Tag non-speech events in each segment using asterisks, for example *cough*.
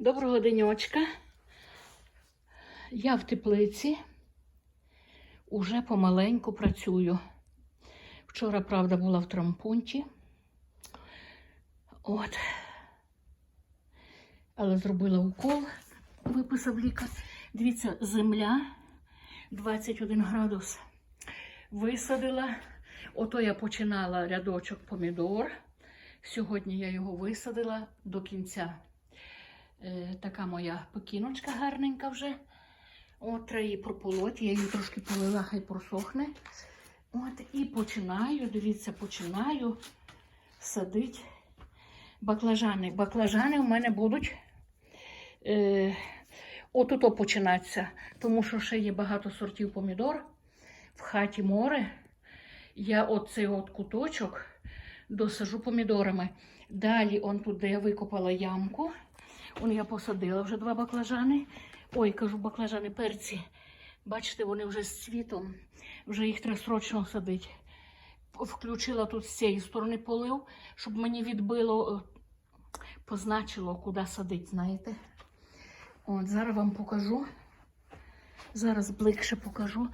Доброго денечка. Я в теплиці уже помаленьку працюю. Вчора, правда, була в трампунті. От. Але зробила укол, виписав лікар. Дивіться, земля 21 градус. Висадила. Ото я починала рядочок помідор. Сьогодні я його висадила до кінця. Е, така моя покіночка гарненька вже. От, треба її прополоть, я її трошки полила, хай просохне. От, і починаю, дивіться, починаю садити баклажани. Баклажани у мене будуть е, от-ото починатися, тому що ще є багато сортів помідор. В хаті море. Я оцей от куточок досажу помідорами. Далі, он тут, де я викопала ямку, он я посадила вже два баклажани. Ой, кажу, баклажани перці. Бачите, вони вже з цвітом, вже їх треба срочно садити. Включила тут з цієї сторони полив, щоб мені відбило, е, позначило, куди садити, знаєте. От, зараз вам покажу. Зараз ближче покажу.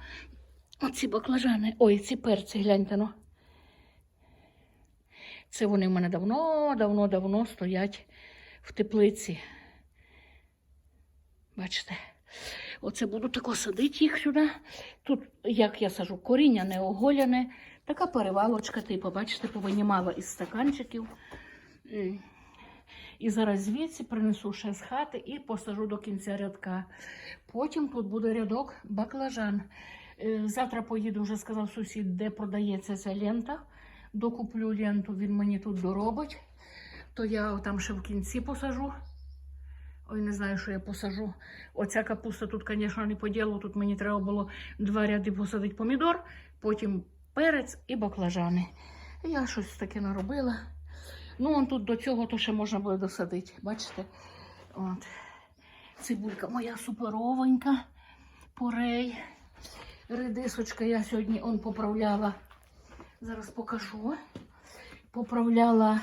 Оці баклажани. Ой, ці перці, гляньте ну. Це вони в мене давно, давно, давно стоять в теплиці. Бачите? Оце буду тако садити їх сюди. Тут, як я сажу, коріння не оголяне. Така перевалочка, типу, бачите, повинімала із стаканчиків. І зараз звідси принесу ще з хати і посажу до кінця рядка. Потім тут буде рядок баклажан. Е, Завтра поїду, вже сказав сусід, де продається ця лента. Докуплю ленту, він мені тут доробить. То я там ще в кінці посажу. Ой, не знаю, що я посажу. Оця капуста тут, звісно, не по ділу. Тут мені треба було два ряди посадити помідор, потім перець і баклажани. Я щось таке наробила. Ну, он тут до цього то ще можна буде досадити. Бачите? От. Цибулька моя суперовенька. Порей. Редисочка я сьогодні он поправляла. Зараз покажу. Поправляла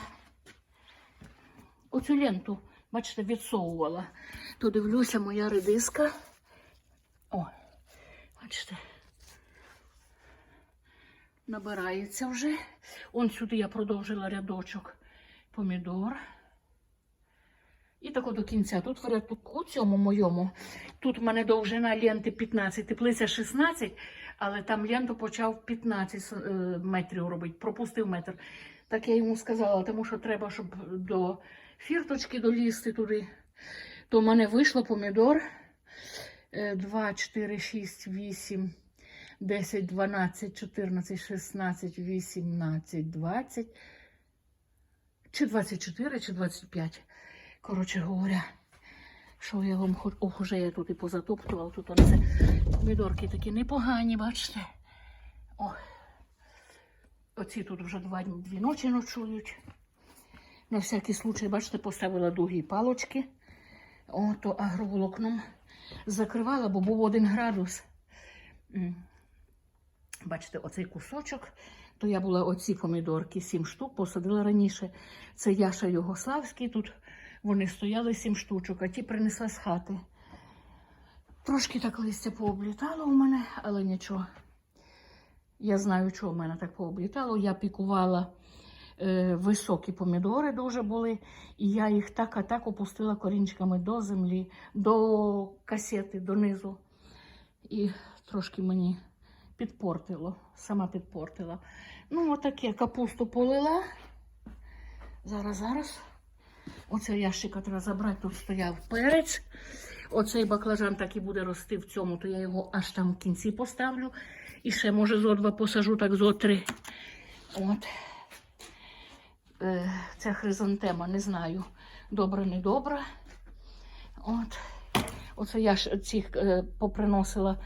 оцю ленту. Бачите, відсовувала. То дивлюся, моя редиска. О, бачите. Набирається вже. Он сюди я продовжила рядочок помідор. І так до кінця. Тут в рядку цьому моєму. Тут в мене довжина ленти 15, теплиця 16, але там ленту почав 15 е, метрів робити, пропустив метр. Так я йому сказала, тому що треба, щоб до фірточки долізти туди. То в мене вийшло помідор е, 2, 4, 6, 8, 10, 12, 14, 16, 18, 20, чи 24, чи 25. Коротше говоря, що я вам хоч. Ох, уже я тут і позатоптував. Тут вони це помідорки такі непогані, бачите? О. Оці тут вже два дві ночі ночують. На всякий случай, бачите, поставила довгі палочки. О, то агроволокном закривала, бо був один градус. Бачите, оцей кусочок, то я була оці помідорки, сім штук, посадила раніше. Це Яша Югославський. Тут вони стояли сім штучок, а ті принесла з хати. Трошки так листя пооблітало у мене, але нічого. Я знаю, чого в мене так пооблітало. Я пікувала високі помідори дуже були, і я їх так а так опустила корінчиками до землі, до касети, донизу. І трошки мені підпортило, сама підпортила. Ну, отаке капусту полила. Зараз, зараз. Оце ящика треба забрати, тут стояв перець. Оцей баклажан так і буде рости в цьому, то я його аж там в кінці поставлю. І ще, може, зо два посажу, так зо три. От. Е, ця хризантема, не знаю, добра, не добра. От. Оце я ж цих е, поприносила.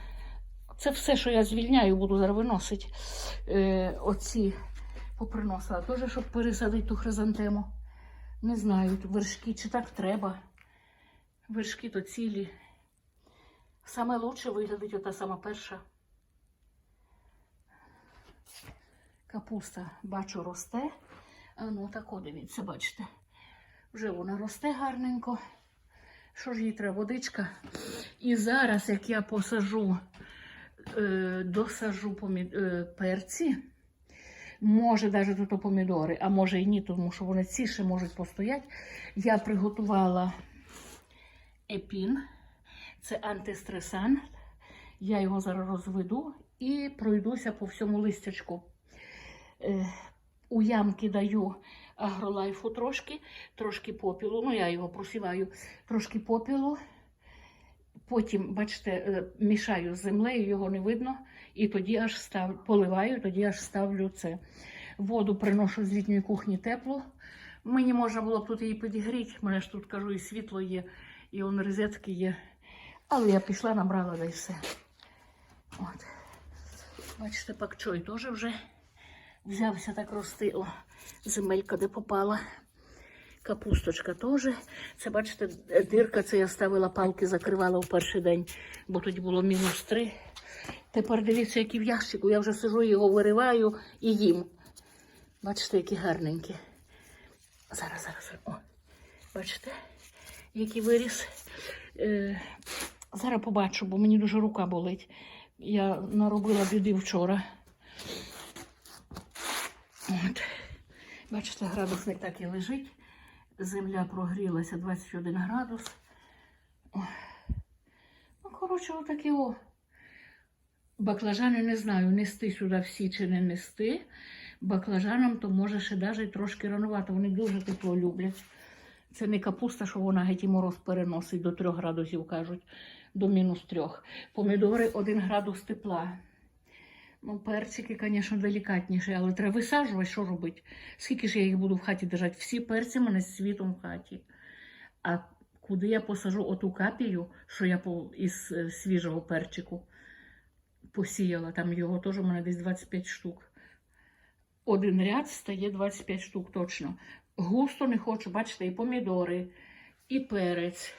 Це все, що я звільняю, буду зараз виносити. Е, оці поприносила. Теж, щоб пересадити ту хризантему. Не знаю, вершки чи так треба. Вершки то цілі. Саме лучше виглядить ота сама перша. Капуста, бачу, росте. Ну, так, о, дивіться, бачите. Вже вона росте гарненько. Що ж їй треба? Водичка. І зараз, як я посажу, е, досажу помі... е, перці, може навіть тут помідори, а може і ні, тому що вони ці ще можуть постояти. Я приготувала епін, це антистресан. Я його зараз розведу і пройдуся по всьому листячку. У ямки даю агролайфу трошки, трошки попілу. Ну, я його просіваю, трошки попілу. Потім, бачите, е, мішаю з землею, його не видно. І тоді аж став, поливаю, тоді аж ставлю це. Воду приношу з літньої кухні теплу. Мені можна було б тут її підігріти. Мене ж тут кажу, і світло є, і он розетки є. Але я пішла, набрала да і все. От. Бачите, пакчой теж вже взявся так рости. Земелька де попала. Капусточка теж. Це, бачите, дирка, це я ставила палки, закривала в перший день, бо тоді було мінус три. Тепер дивіться, які в ящику. Я вже сижу, його вириваю і їм. Бачите, які гарненькі. Зараз, зараз. О, бачите, який виріс. Е, зараз побачу, бо мені дуже рука болить. Я наробила біди вчора. От. Бачите, градусник так і лежить. Земля прогрілася 21 градус. Ну, коротше, отакі о. Баклажани не знаю, нести сюди всі чи не нести. Баклажанам то може ще навіть трошки ранувато. Вони дуже тепло люблять. Це не капуста, що вона геть і мороз переносить до 3 градусів, кажуть, до мінус 3. Помідори 1 градус тепла. Ну, перчики, звісно, делікатніші, але треба висаджувати, що робити. Скільки ж я їх буду в хаті держати? Всі перці в мене з світом в хаті. А куди я посажу оту капію, що я із е, свіжого перчику посіяла, там його теж у мене десь 25 штук. Один ряд стає 25 штук точно. Густо не хочу, бачите, і помідори, і перець.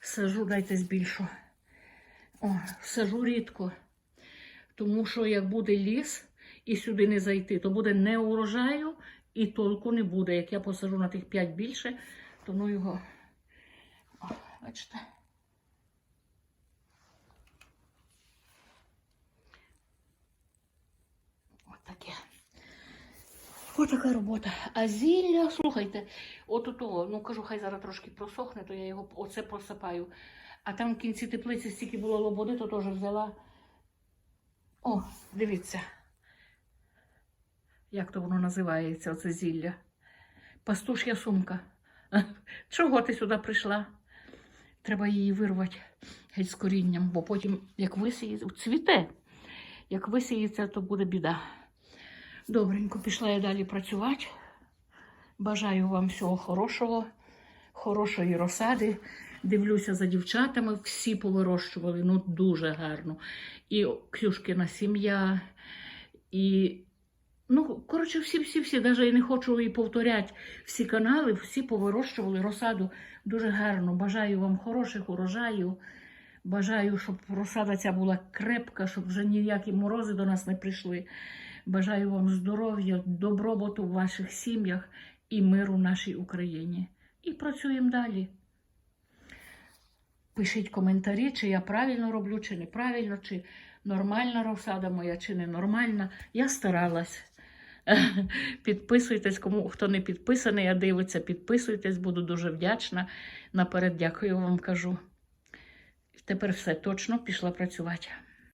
Сажу, дайте збільшу. О, сажу рідко. Тому що як буде ліс і сюди не зайти, то буде не урожаю і толку не буде. Як я посажу на тих 5 більше, то ну його. О, бачите. От таке. Ось така робота. А зілля, слухайте, от у того, ну кажу, хай зараз трошки просохне, то я його оце просипаю. А там в кінці теплиці стільки було лободи, то теж взяла. О, дивіться. Як то воно називається, оце зілля? Пастуш'я сумка. *laughs* Чого ти сюди прийшла? Треба її вирвати геть з корінням, бо потім, як висіється, цвіте. Як висіється, то буде біда. Добренько, пішла я далі працювати. Бажаю вам всього хорошого, хорошої розсади. Дивлюся за дівчатами, всі повирощували, ну дуже гарно. І Ксюшкина сім'я, і, ну, коротше, всі-всі-всі, навіть і не хочу і повторяти всі канали, всі повирощували розсаду дуже гарно. Бажаю вам хороших урожаїв. Бажаю, щоб розсада ця була крепка, щоб вже ніякі морози до нас не прийшли. Бажаю вам здоров'я, добробуту в ваших сім'ях і миру в нашій Україні. І працюємо далі. Пишіть коментарі, чи я правильно роблю, чи неправильно, чи нормальна розсада моя, чи ненормальна. Я старалась. *laughs* Підписуйтесь, кому хто не підписаний, а дивиться, підписуйтесь, буду дуже вдячна. Наперед дякую вам кажу. Тепер все точно пішла працювати.